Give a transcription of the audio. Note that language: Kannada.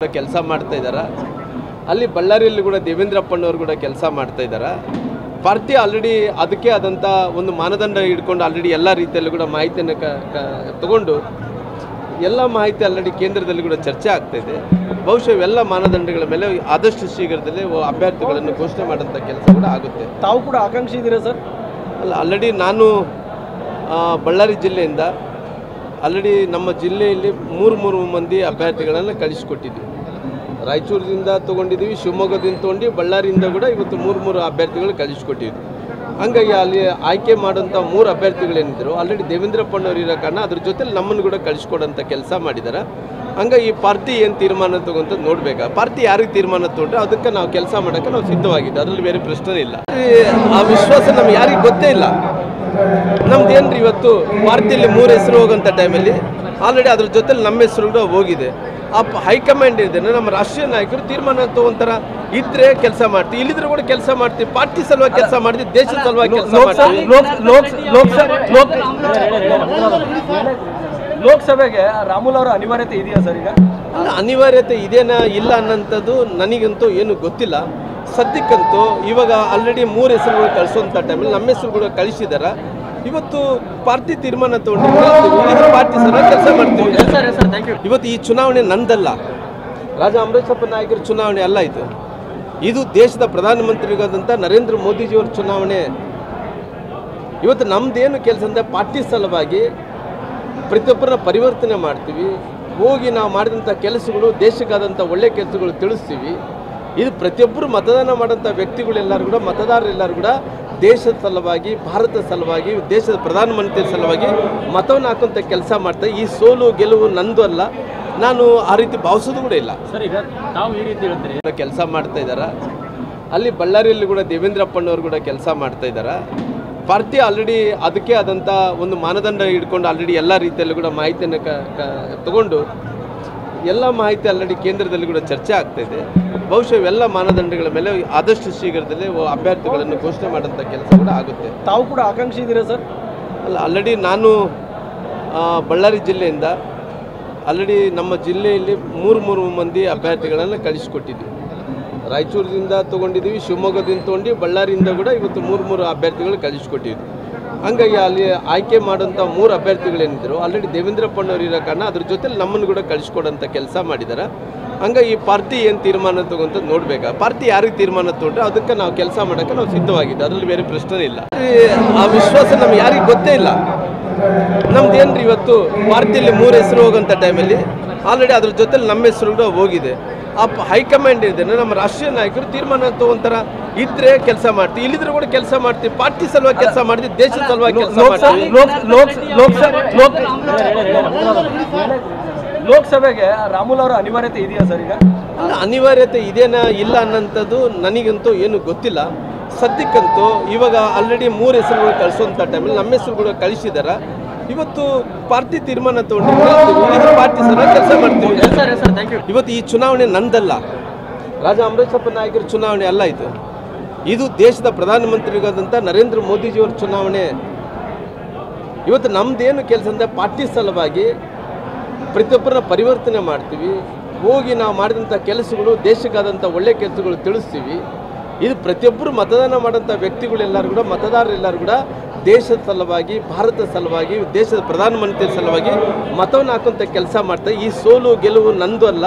ಕೆಲಸ ಮಾಡ್ತಾ ಇದ್ದಾರೆ ಅಲ್ಲಿ ಬಳ್ಳಾರಿಯಲ್ಲಿ ಕೂಡ ದೇವೇಂದ್ರಪ್ಪನವರು ಕೂಡ ಕೆಲಸ ಮಾಡ್ತಾ ಇದ್ದಾರೆ ಪಾರ್ಟಿ ಆಲ್ರೆಡಿ ಅದಕ್ಕೆ ಆದಂಥ ಒಂದು ಮಾನದಂಡ ಹಿಡ್ಕೊಂಡು ಆಲ್ರೆಡಿ ಎಲ್ಲ ರೀತಿಯಲ್ಲೂ ಕೂಡ ಮಾಹಿತಿಯನ್ನು ತಗೊಂಡು ಎಲ್ಲ ಮಾಹಿತಿ ಆಲ್ರೆಡಿ ಕೇಂದ್ರದಲ್ಲಿ ಕೂಡ ಚರ್ಚೆ ಆಗ್ತಾ ಇದೆ. ಬಹುಶಃ ಇವೆಲ್ಲ ಮಾನದಂಡಗಳ ಮೇಲೆ ಆದಷ್ಟು ಶೀಘ್ರದಲ್ಲೇ ಅಭ್ಯರ್ಥಿಗಳನ್ನು ಘೋಷಣೆ ಮಾಡೋಂಥ ಕೆಲಸ ಕೂಡ ಆಗುತ್ತೆ. ತಾವು ಕೂಡ ಆಕಾಂಕ್ಷಿ ಇದ್ದೀರಾ ಸರ್? ಅಲ್ಲ ಆಲ್ರೆಡಿ ನಾನು ಬಳ್ಳಾರಿ ಜಿಲ್ಲೆಯಿಂದ ಆಲ್ರೆಡಿ ನಮ್ಮ ಜಿಲ್ಲೆಯಲ್ಲಿ ಮೂರು ಮೂರು ಮಂದಿ ಅಭ್ಯರ್ಥಿಗಳನ್ನು ಕಳಿಸಿಕೊಟ್ಟಿದ್ವಿ. ರಾಯಚೂರಿನಿಂದ ತೊಗೊಂಡಿದ್ದೀವಿ, ಶಿವಮೊಗ್ಗದಿಂದ ತೊಗೊಂಡು ಬಳ್ಳಾರಿಯಿಂದ ಕೂಡ ಇವತ್ತು ಮೂರು ಮೂರು ಅಭ್ಯರ್ಥಿಗಳು ಕಳಿಸಿಕೊಟ್ಟಿದ್ವಿ ಹಂಗಾಗಿ ಅಲ್ಲಿ ಆಯ್ಕೆ ಮಾಡೋಂಥ ಮೂರು ಅಭ್ಯರ್ಥಿಗಳೇನಿದ್ದರು ಆಲ್ರೆಡಿ ದೇವೇಂದ್ರಪ್ಪನವ್ರು ಇರೋ ಕಾರಣ ಅದ್ರ ಜೊತೆಲಿ ನಮ್ಮನ್ನು ಕೂಡ ಕಳಿಸ್ಕೊಡೋಂಥ ಕೆಲಸ ಮಾಡಿದ್ದಾರೆ ಹಂಗಾಗಿ ಈ ಪಾರ್ಟಿ ಏನು ತೀರ್ಮಾನ ತಗೊಂತ ನೋಡಬೇಕು. ಪಾರ್ಟಿ ಯಾರಿಗೆ ತೀರ್ಮಾನ ತೊಗೊಂಡ್ರೆ ಅದಕ್ಕೆ ನಾವು ಕೆಲಸ ಮಾಡೋಕ್ಕೆ ನಾವು ಸಿದ್ಧವಾಗಿದ್ದೆ ಅದರಲ್ಲಿ ಬೇರೆ ಪ್ರಶ್ನೆ ಇಲ್ಲ. ಆ ವಿಶ್ವಾಸ ನಮ್ಗೆ ಯಾರಿಗೆ ಗೊತ್ತೇ ಇಲ್ಲ. ನಮ್ದು ಏನ್ರಿ ಇವತ್ತು ಪಾರ್ಟಿಯಲ್ಲಿ ಮೂರು ಹೆಸರು ಹೋಗೋಂಥ ಟೈಮಲ್ಲಿ ಆಲ್ರೆಡಿ ಅದ್ರ ಜೊತೆಲಿ ನಮ್ಮ ಹೆಸರು ಕೂಡ ಹೋಗಿದೆ. ಆ ಹೈಕಮಾಂಡ್ ಇದೆ ನಮ್ಮ ರಾಷ್ಟ್ರೀಯ ನಾಯಕರು ತೀರ್ಮಾನ ತಗೊಂತಾರ. ಇದ್ರೆ ಕೆಲಸ ಮಾಡ್ತೀವಿ ಇಲ್ಲಿದ್ರೆ ಕೂಡ ಕೆಲಸ ಮಾಡ್ತೀವಿ. ಪಾರ್ಟಿ ಸಲುವಾಗಿ ಕೆಲಸ ಮಾಡ್ತೀವಿ ದೇಶದ ಸಲುವಾಗಿ ಕೆಲಸ ಮಾಡ್ತೀವಿ. ಲೋಕಸಭೆಗೆ ರಾಮುಲ್ ಅವರ ಅನಿವಾರ್ಯತೆ ಇದೆಯಾ ಸರ್ ಈಗ? ಅನಿವಾರ್ಯತೆ ಇದೇನಾ ಇಲ್ಲ ಅನ್ನೋಂಥದ್ದು ನನಗಂತೂ ಏನು ಗೊತ್ತಿಲ್ಲ. ಸದ್ಯಕ್ಕಂತೂ ಇವಾಗ ಆಲ್ರೆಡಿ ಮೂರು ಹೆಸರುಗಳು ಕಳಿಸುವಂಥ ಟೈಮಲ್ಲಿ ನಮ್ಮ ಹೆಸರುಗಳು ಕಳಿಸಿದಾರ. ಇವತ್ತು ಪಾರ್ಟಿ ತೀರ್ಮಾನ ತಗೊಂಡು ಪಾರ್ಟಿ ಸರ ಕೆಲಸ ಮಾಡ್ತೀವಿ. ಇವತ್ತು ಈ ಚುನಾವಣೆ ನಂದಲ್ಲ. ರಾಜ ಅಮರೇಶಪ್ಪ ನಾಯಕರ ಚುನಾವಣೆ ಅಲ್ಲ ಇದು. ಇದು ದೇಶದ ಪ್ರಧಾನಮಂತ್ರಿಗಾದಂಥ ನರೇಂದ್ರ ಮೋದಿಜಿಯವರ ಚುನಾವಣೆ. ಇವತ್ತು ನಮ್ದೇನು ಕೆಲಸ ಅಂದರೆ ಪಾರ್ಟಿ ಸಲುವಾಗಿ ಪ್ರತಿಯೊಬ್ಬರನ್ನ ಪರಿವರ್ತನೆ ಮಾಡ್ತೀವಿ. ಹೋಗಿ ನಾವು ಮಾಡಿದಂಥ ಕೆಲಸಗಳು ದೇಶಕ್ಕಾದಂಥ ಒಳ್ಳೆ ಕೆಲಸಗಳು ತಿಳಿಸ್ತೀವಿ. ಇದು ಪ್ರತಿಯೊಬ್ಬರು ಮತದಾನ ಮಾಡೋಂಥ ವ್ಯಕ್ತಿಗಳೆಲ್ಲರೂ ಕೂಡ ಮತದಾರರೆಲ್ಲರೂ ಕೂಡ ದೇಶದ ಸಲುವಾಗಿ ಭಾರತದ ಸಲುವಾಗಿ ದೇಶದ ಪ್ರಧಾನಮಂತ್ರಿ ಸಲುವಾಗಿ ಮತವನ್ನು ಹಾಕುವಂಥ ಕೆಲಸ ಮಾಡ್ತಾರೆ ಈ ಸೋಲು ಗೆಲುವು ನಂದು ಅಲ್ಲ ನಾನು ಆ ರೀತಿ ಭಾವಿಸೋದು ಕೂಡ ಇಲ್ಲ. ಸರ್ ಈಗ ನಾವು ಈ ರೀತಿ ಹೇಳ್ತೀರಿ. ಕೆಲಸ ಮಾಡ್ತಾ ಇದ್ದಾರೆ ಅಲ್ಲಿ ಬಳ್ಳಾರಿಯಲ್ಲಿ ಕೂಡ ದೇವೇಂದ್ರಪ್ಪನವರು ಕೂಡ ಕೆಲಸ ಮಾಡ್ತಾ ಇದ್ದಾರೆ ಪಾರ್ಟಿ ಆಲ್ರೆಡಿ ಅದಕ್ಕೆ ಆದಂಥ ಒಂದು ಮಾನದಂಡ ಹಿಡ್ಕೊಂಡು ಆಲ್ರೆಡಿ ಎಲ್ಲ ರೀತಿಯಲ್ಲೂ ಕೂಡ ಮಾಹಿತಿಯನ್ನು ಕ ತಗೊಂಡು ಎಲ್ಲ ಮಾಹಿತಿ ಆಲ್ರೆಡಿ ಕೇಂದ್ರದಲ್ಲಿ ಕೂಡ ಚರ್ಚೆ ಆಗ್ತಾಯಿದೆ ಇದೆ. ಬಹುಶಃ ಇವೆಲ್ಲ ಮಾನದಂಡಗಳ ಮೇಲೆ ಆದಷ್ಟು ಶೀಘ್ರದಲ್ಲೇ ಅಭ್ಯರ್ಥಿಗಳನ್ನು ಘೋಷಣೆ ಮಾಡೋಂಥ ಕೆಲಸ ಕೂಡ ಆಗುತ್ತೆ. ತಾವು ಕೂಡ ಆಕಾಂಕ್ಷಿ ಇದ್ದೀರಾ ಸರ್? ಅಲ್ಲ ಆಲ್ರೆಡಿ ನಾನು ಬಳ್ಳಾರಿ ಜಿಲ್ಲೆಯಿಂದ ಆಲ್ರೆಡಿ ನಮ್ಮ ಜಿಲ್ಲೆಯಲ್ಲಿ ಮೂರು ಮೂರು ಮಂದಿ ಅಭ್ಯರ್ಥಿಗಳನ್ನು ಕಳಿಸಿಕೊಟ್ಟಿದ್ವಿ ರಾಯಚೂರಿನಿಂದ ತೊಗೊಂಡಿದ್ದೀವಿ ಶಿವಮೊಗ್ಗದಿಂದ ತೊಗೊಂಡು ಬಳ್ಳಾರಿಯಿಂದ ಕೂಡ ಇವತ್ತು ಮೂರು ಮೂರು ಅಭ್ಯರ್ಥಿಗಳು ಕಳಿಸಿಕೊಟ್ಟಿದ್ವಿ ಹಂಗಾಗಿ ಅಲ್ಲಿ ಆಯ್ಕೆ ಮಾಡೋಂಥ ಮೂರು ಅಭ್ಯರ್ಥಿಗಳೇನಿದ್ದರು ಆಲ್ರೆಡಿ ದೇವೇಂದ್ರಪ್ಪನವರು ಇರೋ ಕಾರಣ ಅದ್ರ ಜೊತೆಲಿ ನಮ್ಮನ್ನು ಕೂಡ ಕಳಿಸ್ಕೊಡೋಂಥ ಕೆಲಸ ಮಾಡಿದ್ದಾರೆ. ಹಂಗಾಗಿ ಈ ಪಾರ್ಟಿ ಏನು ತೀರ್ಮಾನ ತಗೊಂತ ನೋಡ್ಬೇಕು. ಪಾರ್ಟಿ ಯಾರಿಗೆ ತೀರ್ಮಾನ ತಗೊಂಡ್ರೆ ಅದಕ್ಕೆ ನಾವು ಕೆಲಸ ಮಾಡಕ್ಕೆ ನಾವು ಸಿದ್ಧವಾಗಿದ್ದು ಅದರಲ್ಲಿ ಬೇರೆ ಪ್ರಶ್ನೆ ಇಲ್ಲ. ಆ ವಿಶ್ವಾಸ ನಮ್ಗೆ ಯಾರಿಗೆ ಗೊತ್ತೇ ಇಲ್ಲ. ನಮ್ದು ಏನ್ರಿ ಇವತ್ತು ಪಾರ್ಟಿಯಲ್ಲಿ ಮೂರು ಹೆಸರು ಹೋಗೋಂಥ ಟೈಮಲ್ಲಿ ಆಲ್ರೆಡಿ ಅದ್ರ ಜೊತೆ ನಮ್ಮ ಹೆಸರು ಕೂಡ ಹೋಗಿದೆ. ಆ ಹೈಕಮಾಂಡ್ ಇದೆ ನಮ್ಮ ರಾಷ್ಟ್ರೀಯ ನಾಯಕರು ತೀರ್ಮಾನ ತಗೊಂತಾರ. ಇದ್ರೆ ಕೆಲಸ ಮಾಡ್ತೀವಿ. ಇಲ್ಲಿದ್ರೆ ಕೂಡ ಕೆಲಸ ಮಾಡ್ತೀವಿ. ಪಾರ್ಟಿ ಸಲುವಾಗಿ ಕೆಲಸ ಮಾಡ್ತೀವಿ. ದೇಶದ ಸಲುವಾಗಿ ಕೆಲಸ ಮಾಡ್ತೀವಿ. ಲೋಕಸಭೆಗೆ ರಾಮುಲ್ ಅವರ ಅನಿವಾರ್ಯತೆ ಇದೆಯಾ ಸರ್ ಈಗ? ಅಲ್ಲ ಅನಿವಾರ್ಯತೆ ಇದೇನಾ ಇಲ್ಲ ಅನ್ನೋಂಥದ್ದು ನನಗಂತೂ ಏನು ಗೊತ್ತಿಲ್ಲ. ಸದ್ಯಕ್ಕಂತೂ ಇವಾಗ ಆಲ್ರೆಡಿ ಮೂರು ಹೆಸರುಗಳು ಕಳಿಸುವಂಥ ಟೈಮಲ್ಲಿ ನಮ್ಮ ಹೆಸರುಗಳು ಕಳಿಸಿದಾರ. ಇವತ್ತು ಪಾರ್ಟಿ ತೀರ್ಮಾನ ತಗೊಂಡು ಪಾರ್ಟಿ ಸಲ ಕೆಲಸ ಮಾಡ್ತೀವಿ. ಸರ್ ಸರ್ ಇವತ್ತು ಈ ಚುನಾವಣೆ ನಂದಲ್ಲ. ರಾಜ ಅಮರೇಶಪ್ಪ ನಾಯಕರ ಚುನಾವಣೆ ಅಲ್ಲ ಇದು. ಇದು ದೇಶದ ಪ್ರಧಾನಮಂತ್ರಿಗಾದಂಥ ನರೇಂದ್ರ ಮೋದಿಜಿಯವರ ಚುನಾವಣೆ. ಇವತ್ತು ನಮ್ದೇನು ಕೆಲಸ ಅಂದರೆ ಪಾರ್ಟಿ ಸಲುವಾಗಿ ಪ್ರತಿಯೊಬ್ಬರನ್ನ ಪರಿವರ್ತನೆ ಮಾಡ್ತೀವಿ. ಹೋಗಿ ನಾವು ಮಾಡಿದಂಥ ಕೆಲಸಗಳು ದೇಶಕ್ಕಾದಂಥ ಒಳ್ಳೆ ಕೆಲಸಗಳು ತಿಳಿಸ್ತೀವಿ. ಇದು ಪ್ರತಿಯೊಬ್ಬರು ಮತದಾನ ಮಾಡೋಂಥ ವ್ಯಕ್ತಿಗಳೆಲ್ಲರೂ ಕೂಡ ಮತದಾರರೆಲ್ಲರೂ ಕೂಡ ದೇಶದ ಸಲುವಾಗಿ, ಭಾರತದ ಸಲುವಾಗಿ, ದೇಶದ ಪ್ರಧಾನಮಂತ್ರಿ ಸಲುವಾಗಿ ಮತವನ್ನು ಹಾಕುವಂಥ ಕೆಲಸ ಮಾಡ್ತಾರೆ. ಈ ಸೋಲು ಗೆಲುವು ನಂದು ಅಲ್ಲ.